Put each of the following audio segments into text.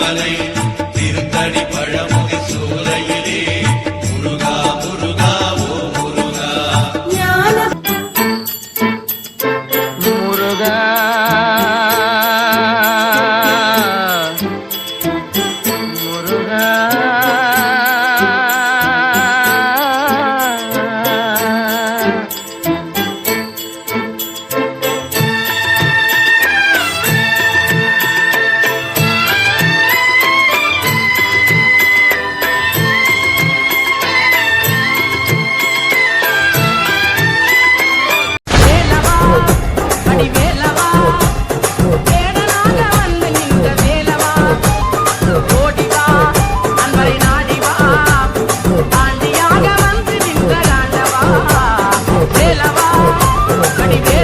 கவலை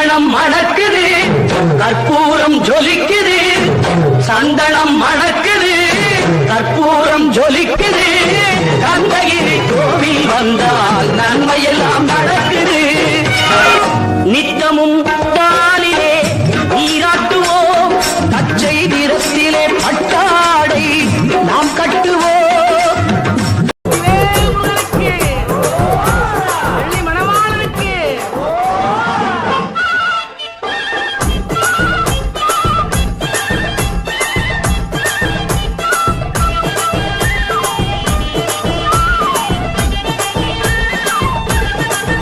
சந்தனம் மணக்குது. கற்பூரம் ஜொலிக்குது. சந்தனம் மணக்குது. கற்பூரம் ஜொலிக்குது. கந்தகிரி கோவில் வந்தால் நான்